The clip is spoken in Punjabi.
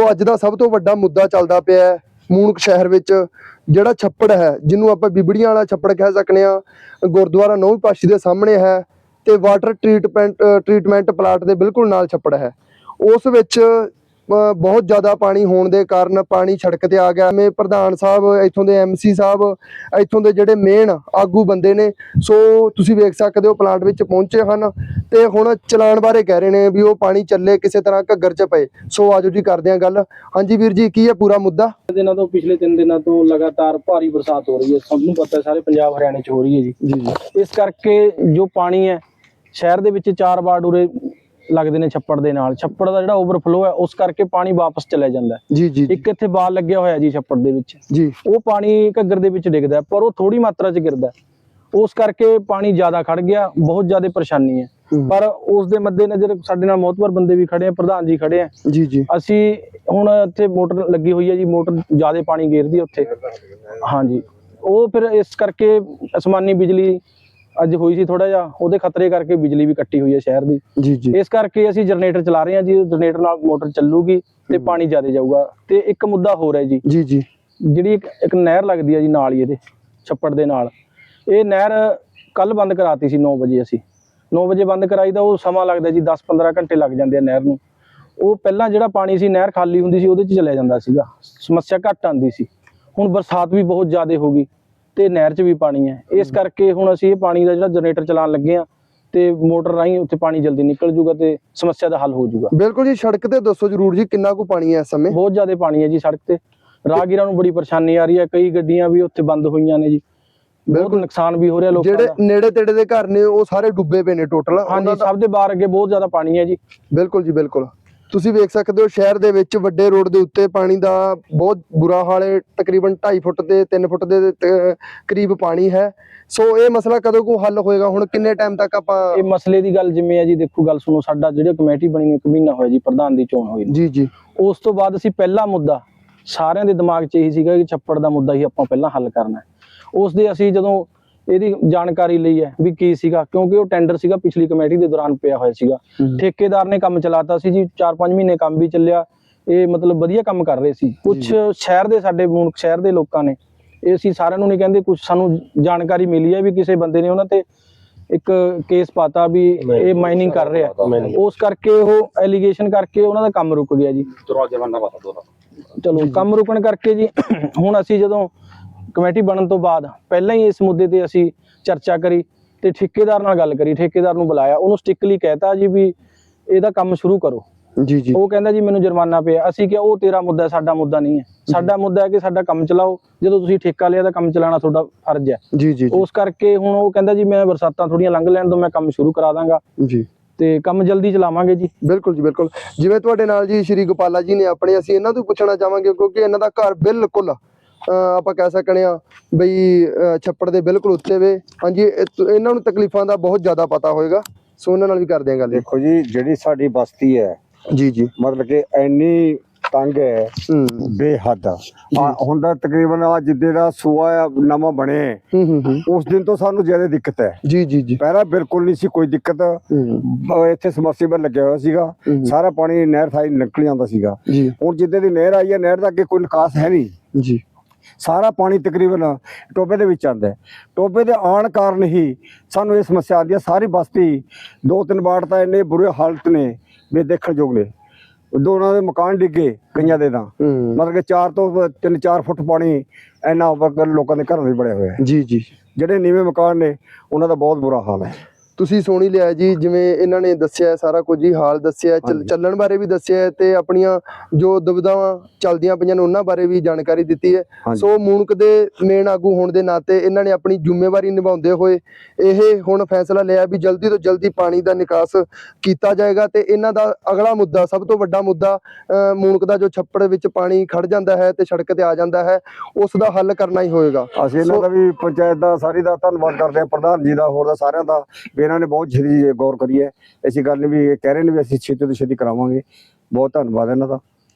ਸੋ ਅੱਜ ਦਾ ਸਭ ਤੋਂ ਵੱਡਾ ਮੁੱਦਾ ਚੱਲਦਾ ਪਿਆ ਹੈ ਮੂਣਕ ਸ਼ਹਿਰ ਵਿੱਚ, ਜਿਹੜਾ ਛੱਪੜ ਹੈ, ਜਿਹਨੂੰ ਆਪਾਂ ਬਿਬੜੀਆਂ ਵਾਲਾ ਛੱਪੜ ਕਹਿ ਸਕਨੇ ਆ ਗੁਰਦੁਆਰਾ ਨੌਵੀਂ ਪਾਸ਼ੀ ਦੇ ਸਾਹਮਣੇ ਹੈ ਤੇ ਵਾਟਰ ਟ੍ਰੀਟਮੈਂਟ ਟ੍ਰੀਟਮੈਂਟ ਪਲਾਂਟ ਦੇ ਬਿਲਕੁਲ ਨਾਲ ਛੱਪੜ ਹੈ। ਉਸ ਵਿੱਚ ਬਹੁਤ ਜ਼ਿਆਦਾ ਪਾਣੀ ਹੋਣ ਦੇ ਕਾਰਨ ਪਾਣੀ ਸੜਕ ਤੇ ਆ ਗਿਆ। ਮੈਂ ਪ੍ਰਧਾਨ ਸਾਹਿਬ ਇੱਥੋਂ ਦੇ ਐਮਸੀ ਸਾਹਿਬ ਇੱਥੋਂ ਦੇ ਜਿਹੜੇ ਮੇਨ ਆਗੂ ਬੰਦੇ ਨੇ ਸੋ ਤੁਸੀਂ ਵੇਖ ਸਕਦੇ ਹੋ ਪਲਾਂਟ ਵਿੱਚ ਪਹੁੰਚੇ ਹਨ ਤੇ ਹੁਣ ਚਲਾਨ ਬਾਰੇ ਕਹਿ ਰਹੇ ਨੇ ਵੀ ਉਹ ਪਾਣੀ ਚੱਲੇ ਕਿਸੇ ਤਰ੍ਹਾਂ ਘੱਗਰ 'ਚ ਪਏ। ਸੋ ਆਜੋ ਜੀ ਕਰਦੇ ਹਾਂ ਗੱਲ। ਹਾਂਜੀ ਵੀਰ ਜੀ ਕੀ ਹੈ ਪੂਰਾ ਮੁੱਦਾ? ਦਿਨਾਂ ਤੋਂ ਪਿਛਲੇ 3 ਦਿਨਾਂ ਤੋਂ ਲਗਾਤਾਰ ਭਾਰੀ ਬਰਸਾਤ ਹੋ ਰਹੀ ਹੈ। ਸਭ ਨੂੰ ਪਤਾ ਸਾਰੇ ਪੰਜਾਬ ਹਰਿਆਣੇ 'ਚ ਹੋ ਰਹੀ ਹੈ ਜੀ। ਜੀ ਜੀ। ਇਸ ਕਰਕੇ ਜੋ ਪਾਣੀ ਹੈ ਸ਼ਹਿਰ ਦੇ ਵਿੱਚ ਚਾਰ ਵਾਰਡ ਉਰੇ ਲੱਗਦੇ ਨੇ ਛੱਪੜ ਦੇ ਨਾਲ। ਛੱਪੜ ਦਾ ਜਿਹੜਾ ਓਵਰਫਲੋ ਹੈ ਉਸ ਕਰਕੇ ਪਾਣੀ ਵਾਪਸ ਚਲੇ ਜਾਂਦਾ ਜੀ ਜੀ ਇੱਕ ਇੱਥੇ ਬਾਲ ਲੱਗਿਆ ਹੋਇਆ ਜੀ ਛੱਪੜ ਦੇ ਵਿੱਚ। ਜੀ। ਉਹ ਪਾਣੀ ਘੱਗਰ ਦੇ ਵਿੱਚ ਡਿੱਗਦਾ ਪਰ ਉਹ ਥੋੜੀ ਮਾਤਰਾ 'ਚ ਗਿਰਦਾ। ਉਸ ਕਰਕੇ ਪਾਣੀ ਜ਼ਿਆਦਾ ਖੜ ਗਿਆ ਬਹੁਤ ਜ਼ਿਆਦਾ ਪਰੇਸ਼ਾਨੀ ਹੈ। ਪਰ ਉਸ ਦੇ ਮੱਦੇਨਜ਼ਰ ਸਾਡੇ ਨਾਲ ਮੋਤਬਰ ਬੰਦੇ ਵੀ ਖੜੇ ਆ ਪ੍ਰਧਾਨ ਜੀ ਖੜੇ ਆ। ਜੀ ਜੀ। ਅਸੀਂ ਹੁਣ ਇੱਥੇ ਮੋਟਰ ਲੱਗੀ ਹੋਈ ਹੈ ਜੀ ਮੋਟਰ ਜ਼ਿਆਦਾ ਪਾਣੀ ਘੇਰਦੀ ਹੈ ਉੱਥੇ। ਹਾਂਜੀ। ਉਹ ਫਿਰ ਇਸ ਕਰਕੇ ਅਸਮਾਨੀ ਬਿਜਲੀ ਅੱਜ ਹੋਈ ਸੀ ਥੋੜਾ ਜਿਹਾ ਉਹਦੇ ਖਤਰੇ ਕਰਕੇ ਬਿਜਲੀ ਵੀ ਕੱਟੀ ਹੋਈ ਹੈ ਸ਼ਹਿਰ ਦੀ। ਜੀ ਜੀ। ਇਸ ਕਰਕੇ ਅਸੀਂ ਜਨਰੇਟਰ ਚਲਾ ਰਹੇ ਹਾਂ ਜੀ ਜਨਰੇਟਰ ਨਾਲ ਮੋਟਰ ਚੱਲੂਗੀ ਤੇ ਪਾਣੀ ਜ਼ਿਆਦਾ ਜਾਊਗਾ। ਤੇ ਇੱਕ ਮੁੱਦਾ ਹੋਰ ਹੈ ਜੀ। ਜੀ ਜੀ। ਜਿਹੜੀ ਇੱਕ ਇੱਕ ਨਹਿਰ ਲੱਗਦੀ ਹੈ ਜੀ ਨਾਲ ਹੀ ਇਹਦੇ ਛੱਪੜ ਦੇ ਨਾਲ। ਇਹ ਨਹਿਰ ਕੱਲ ਬੰਦ ਕਰਾਤੀ ਸੀ 9 ਵਜੇ ਅਸੀਂ। 9 ਵਜੇ ਬੰਦ ਕਰਾਈ ਤਾਂ ਉਹ ਸਮਾਂ ਲੱਗਦਾ ਜੀ 10-15 ਘੰਟੇ ਲੱਗ ਜਾਂਦੇ ਆ ਨਹਿਰ ਨੂੰ। ਉਹ ਪਹਿਲਾਂ ਜਿਹੜਾ ਪਾਣੀ ਸੀ ਨਹਿਰ ਖਾਲੀ ਹੁੰਦੀ ਸੀ ਉਹਦੇ 'ਚ ਚਲਿਆ ਜਾਂਦਾ ਸੀਗਾ। ਸਮੱਸਿਆ ਘੱਟ ਆਉਂਦੀ ਸੀ। ਹੁਣ ਬਰਸਾਤ ਵੀ ਬਹੁਤ ਜ਼ਿਆਦਾ ਹੋ ਗਈ। ਤੇ ਨਹਿਰ 'ਚ ਵੀ ਪਾਣੀ ਹੈ। ਇਸ ਕਰਕੇ ਹੁਣ ਅਸੀਂ ਇਹ ਪਾਣੀ ਦਾ ਜਿਹੜਾ ਜਨਰੇਟਰ ਚਲਾਉਣ ਲੱਗੇ ਆ ਤੇ ਮੋਟਰ ਰਾਹੀਂ ਉੱਥੇ ਪਾਣੀ ਜਲਦੀ ਨਿਕਲ ਜੂਗਾ ਤੇ ਸਮੱਸਿਆ ਦਾ ਹੱਲ ਹੋ ਜੂਗਾ। ਬਿਲਕੁਲ ਜੀ ਸੜਕ ਤੇ ਦੱਸੋ ਜਰੂਰ ਜੀ ਕਿੰਨਾ ਕੁ ਪਾਣੀ ਹੈ ਇਸ ਸਮੇਂ? ਬਹੁਤ ਜ਼ਿਆਦਾ ਪਾਣੀ ਹੈ ਜੀ ਸੜਕ ਤੇ। ਰਾਹਗੀਰਾਂ ਨੂੰ ਬੜੀ ਪਰੇਸ਼ਾਨੀ ਆ ਰਹੀ ਹੈ ਕਈ ਗੱਡੀਆਂ ਵੀ ਉੱਥੇ ਬੰਦ ਹੋਈਆਂ ਨੇ ਜੀ। ਬਹੁਤ ਬਿਲਕੁਲ। ਨੁਕਸਾਨ ਵੀ ਹੋ ਰਿਹਾ ਲੋਕਾਂ ਜਿਹੜੇ ਦਾ। ਨੇੜੇ ਤੇੜੇ ਦੇ ਘਰ ਨੇ ਉਹ ਸਾਰੇ ਡੁੱਬੇ ਪਏ ਨੇ ਟੋਟਲ। ਹਾਂਜੀ ਸਭ ਦੇ ਬਾਹਰ ਅੱਗੇ ਬਹੁਤ ਜ਼ਿਆਦਾ ਪਾਣੀ ਹੈ ਜੀ। ਬਿਲਕੁਲ ਜੀ ਬਿਲਕੁਲ। ਤੁਸੀਂ ਵੇਖ ਸਕਦੇ ਹੋ ਸ਼ਹਿਰ ਦੇ ਵਿੱਚ ਵੱਡੇ ਰੋਡ ਦੇ ਉੱਤੇ ਪਾਣੀ ਦਾ ਬਹੁਤ ਬੁਰਾ ਹਾਲ ਹੈ। ਤਕਰੀਬਨ 2.5 ਫੁੱਟ ਤੇ 3 ਫੁੱਟ ਦੇ ਕਰੀਬ ਪਾਣੀ ਹੈ। ਸੋ ਇਹ ਮਸਲਾ ਕਦੋਂ ਕੋ ਹੱਲ ਹੋਏਗਾ? ਹੁਣ ਕਿੰਨੇ ਟਾਈਮ ਤੱਕ ਆਪਾਂ ਇਹ ਮਸਲੇ ਦੀ ਗੱਲ ਜਿਵੇਂ ਹੈ ਜੀ ਦੇਖੋ ਗੱਲ ਸੁਣੋ ਸਾਡਾ ਜਿਹੜੇ ਕਮੇਟੀ ਬਣੀ ਨੂੰ ਇੱਕ ਮਹੀਨਾ ਹੋਇਆ ਜੀ ਪ੍ਰਧਾਨ ਦੀ ਚੋਣ ਹੋਈ। ਜੀ ਜੀ। ਉਸ ਤੋਂ ਬਾਅਦ ਅਸੀਂ ਪਹਿਲਾ ਮੁੱਦਾ ਸਾਰਿਆਂ ਦੇ ਦਿਮਾਗ 'ਚ ਇਹੀ ਸੀਗਾ ਕਿ ਛੱਪੜ ਦਾ ਮੁੱਦਾ ਹੀ ਆਪਾਂ ਪਹਿਲਾਂ ਹੱਲ ਕਰਨਾ ਉਸ ਦੇ ਅਸੀਂ ਜਦੋਂ ਇਹਦੀ ਜਾਣਕਾਰੀ ਲਈ ਹੈ ਵੀ ਕੀ ਸੀਗਾ ਕਿਉਂਕਿ ਉਹ ਟੈਂਡਰ ਸੀਗਾ ਪਿਛਲੀ ਕਮੇਟੀ ਦੇ ਦੌਰਾਨ ਪਿਆ ਹੋਇਆ ਸੀਗਾ। ਠੇਕੇਦਾਰ ਨੇ ਕੰਮ ਚਲਾਤਾ ਸੀ ਜੀ 4-5 ਮਹੀਨੇ ਕੰਮ ਵੀ ਚੱਲਿਆ। ਇਹ ਮਤਲਬ ਵਧੀਆ ਕੰਮ ਕਰ ਰਹੇ ਸੀ। ਕੁਝ ਸ਼ਹਿਰ ਦੇ ਸਾਡੇ ਮੂਨਕ ਸ਼ਹਿਰ ਦੇ ਲੋਕਾਂ ਨੇ ਇਹ ਅਸੀਂ ਸਾਰਿਆਂ ਨੂੰ ਨਹੀਂ ਕਹਿੰਦੇ ਕੁਝ ਸਾਨੂੰ ਜਾਣਕਾਰੀ ਮਿਲੀ ਹੈ ਵੀ ਕਿਸੇ ਬੰਦੇ ਨੇ ਉਹਨਾਂ ਤੇ ਇੱਕ ਕੇਸ ਪਾਤਾ ਵੀ ਇਹ ਮਾਈਨਿੰਗ ਕਰ ਰਿਹਾ। ਉਸ ਕਰਕੇ ਉਹ ਐਲੀਗੇਸ਼ਨ ਕਰਕੇ ਉਹਨਾਂ ਦਾ ਕੰਮ ਰੁਕ ਗਿਆ ਜੀ। ਚਲੋ ਕੰਮ ਰੁਕਣ ਕਰਕੇ ਜੀ ਹੁਣ ਅਸੀਂ ਜਦੋਂ ਕਮੇਟੀ ਬਣਨ ਤੋਂ ਬਾਅਦ ਪਹਿਲਾਂ ਹੀ ਇਸ ਮੁੱਦੇ ਤੇ ਅਸੀਂ ਚਰਚਾ ਕਰੀ ਤੇ ਠੇਕੇਦਾਰ ਨਾਲ ਗੱਲ ਕਰੀ ਠੇਕੇਦਾਰ ਨੂੰ ਬੁਲਾਇਆ ਉਹਨੂੰ ਸਟਿਕਲੀ ਕਹਿਤਾ ਜੀ ਵੀ ਇਹਦਾ ਕੰਮ ਸ਼ੁਰੂ ਕਰੋ। ਜੀ ਜੀ। ਉਹ ਕਹਿੰਦਾ ਜੀ ਮੈਨੂੰ ਜੁਰਮਾਨਾ ਪਿਆ ਅਸੀਂ ਕਿਹਾ ਉਹ ਤੇਰਾ ਮੁੱਦਾ ਹੈ, ਸਾਡਾ ਮੁੱਦਾ ਨਹੀਂ ਹੈ। ਸਾਡਾ ਮੁੱਦਾ ਹੈ ਕਿ ਸਾਡਾ ਕੰਮ ਚਲਾਓ ਜਦੋਂ ਤੁਸੀਂ ਠੇਕਾ ਲਿਆ ਤਾਂ ਕੰਮ ਚਲਾਉਣਾ ਤੁਹਾਡਾ ਫਰਜ਼ ਹੈ। ਜੀ ਜੀ ਉਸ ਕਰਕੇ ਹੁਣ ਉਹ ਕਹਿੰਦਾ ਜੀ ਮੈਂ ਬਰਸਾਤਾਂ ਥੋੜੀਆਂ ਲੰਘ ਲੈਣ ਤੋਂ ਮੈਂ ਕੰਮ ਸ਼ੁਰੂ ਕਰਾ ਦਾਂਗਾ। ਜੀ। ਤੇ ਕੰਮ ਜਲਦੀ ਚਲਾਵਾਂਗੇ ਜੀ। ਬਿਲਕੁਲ ਜੀ ਬਿਲਕੁਲ। ਜਿਵੇਂ ਤੁਹਾਡੇ ਨਾਲ ਜੀ ਸ਼੍ਰੀ ਗੋਪਾਲਾ ਜੀ ਨੇ ਆਪਣੇ ਅਸੀਂ ਇਹਨਾਂ ਤੋਂ ਪੁੱਛਣਾ ਚਾਹਾਂਗੇ ਕਿਉਂਕਿ ਇਹਨਾਂ ਦਾ ਘਰ ਬਿਲਕੁਲ ਆਪਾਂ ਕਹਿ ਸਕਨੇ ਆ ਬਈ ਛੱਪੜ ਦੇ ਬਿਲਕੁਲ ਉੱਤੇ ਵੇ। ਹਾਂਜੀ ਇਹਨਾਂ ਨੂੰ ਤਕਲੀਫਾਂ ਦਾ ਬਹੁਤ ਜ਼ਿਆਦਾ ਪਤਾ ਹੋਏਗਾ। ਸੋ ਉਹਨਾਂ ਨਾਲ ਵੀ ਕਰਦੇ ਆ ਗੱਲ। ਦੇਖੋ ਜੀ ਜਿਹੜੀ ਸਾਡੀ ਬਸਤੀ ਹੈ ਜੀ ਜੀ। ਮਤਲਬ ਕਿ ਇੰਨੀ ਤੰਗ ਹੈ ਬੇਹੱਦ। ਹੁਣ ਤਾਂ ਤਕਰੀਬਨ ਆ ਜਿੱਦੇ ਦਾ ਸੂਆ ਨਵਾਂ ਬਣੇ ਉਸ ਦਿਨ ਤੋਂ ਸਾਨੂੰ ਜ਼ਿਆਦਾ ਦਿੱਕਤ ਹੈ। ਜੀ ਜੀ ਜੀ। ਪਹਿਲਾਂ ਬਿਲਕੁਲ ਨਹੀਂ ਸੀ ਕੋਈ ਦਿੱਕਤ। ਇੱਥੇ ਸਮਰਸੀਬਲ ਲੱਗਿਆ ਹੋਇਆ ਸੀਗਾ। ਸਾਰਾ ਪਾਣੀ ਨਹਿਰ ਥਾਈ ਨਿਕਲ ਜਾਂਦਾ ਸੀਗਾ। ਹੁਣ ਜਿੱਦੇ ਦੀ ਨਹਿਰ ਆਈ ਹੈ ਨਹਿਰ ਦਾ ਅੱਗੇ ਕੋਈ ਨਿਕਾਸ ਹੈ ਨਹੀਂ। ਜੀ। ਸਾਰਾ ਪਾਣੀ ਤਕਰੀਬਨ ਟੋਬੇ ਦੇ ਵਿੱਚ ਆਉਂਦਾ ਹੈ। ਟੋਬੇ ਦੇ ਆਉਣ ਕਾਰਨ ਹੀ ਸਾਨੂੰ ਇਹ ਸਮੱਸਿਆ ਆਉਂਦੀ ਹੈ। ਸਾਰੀ ਬਸਤੀ ਦੋ ਤਿੰਨ ਵਾਰ ਤਾਂ ਇੰਨੇ ਬੁਰੇ ਹਾਲਤ ਨੇ ਵੀ ਦੇਖਣ ਯੋਗ ਨੇ। ਦੋਨਾਂ ਦੇ ਮਕਾਨ ਡਿੱਗੇ ਕਈਆਂ ਦੇ ਤਾਂ। ਮਤਲਬ ਕਿ 4 ਤੋਂ 3-4 ਫੁੱਟ ਪਾਣੀ ਇੰਨਾ ਉੱਪਰ ਲੋਕਾਂ ਦੇ ਘਰਾਂ ਦੇ ਬੜਿਆ ਹੋਇਆ ਜੀ ਜੀ। ਜਿਹੜੇ ਨੀਵੇਂ ਮਕਾਨ ਨੇ ਉਹਨਾਂ ਦਾ ਬਹੁਤ ਬੁਰਾ ਹਾਲ ਹੈ। ਤੁਸੀਂ ਸੁਣ ਹੀ ਲਿਆ ਜੀ ਜਿਵੇਂ ਇਹਨਾਂ ਨੇ ਦੱਸਿਆ ਸਾਰਾ ਕੁਝ ਹੀ ਹਾਲ ਦੱਸਿਆ। ਚੱਲਣ ਬਾਰੇ ਵੀ ਦੱਸਿਆ ਤੇ ਆਪਣੀਆਂ ਜੋ ਦੁਬਿਧਾਵਾਂ ਚੱਲਦੀਆਂ ਪਈਆਂ ਨੇ ਉਹਨਾਂ ਬਾਰੇ ਵੀ ਜਾਣਕਾਰੀ ਦਿੱਤੀ ਹੈ। ਸੋ ਮੂਨਕ ਦੇ ਮੇਨ ਆਗੂ ਹੋਣ ਦੇ ਨਾਤੇ ਇਹਨਾਂ ਨੇ ਆਪਣੀ ਜ਼ਿੰਮੇਵਾਰੀ ਨਿਭਾਉਂਦੇ ਹੋਏ ਇਹ ਹੁਣ ਫੈਸਲਾ ਲਿਆ ਵੀ ਜਲਦੀ ਤੋਂ ਜਲਦੀ ਪਾਣੀ ਦਾ ਨਿਕਾਸ ਕੀਤਾ ਜਾਏਗਾ ਤੇ ਇਹਨਾਂ ਦਾ ਅਗਲਾ ਮੁੱਦਾ ਸਭ ਤੋਂ ਵੱਡਾ ਮੁੱਦਾ ਮੂਨਕ ਦਾ ਜੋ ਛੱਪੜ ਵਿੱਚ ਪਾਣੀ ਖੜ ਜਾਂਦਾ ਹੈ ਤੇ ਸੜਕ ਤੇ ਆ ਜਾਂਦਾ ਹੈ ਉਸ ਦਾ ਹੱਲ ਕਰਨਾ ਹੀ ਹੋਏਗਾ ਅਸੀਂ ਇਹਨਾਂ ਦਾ ਵੀ ਪੰਚਾਇਤ ਦਾ ਸਾਰੀ ਦਾ ਧੰਨਵਾਦ ਕਰਦੇ ਹਾਂ ਪ੍ਰਧਾਨ ਜੀ ਦਾ ਹੋਰ ਦਾ ਸਾਰਿਆਂ ਦਾ ਇਹਨਾਂ ਨੇ ਬਹੁਤ ਛੇਤੀ ਗੌਰ ਕਰੀ ਹੈ। ਐਸੀ ਗੱਲ ਨਹੀਂ ਵੀ ਇਹ ਕਹਿ ਰਹੇ ਨੇ ਵੀ ਅਸੀਂ ਛੇਤੀ ਤੋਂ ਛੇਤੀ ਕਰਾਵਾਂਗੇ। ਬਹੁਤ ਧੰਨਵਾਦ ਇਹਨਾਂ ਦਾ।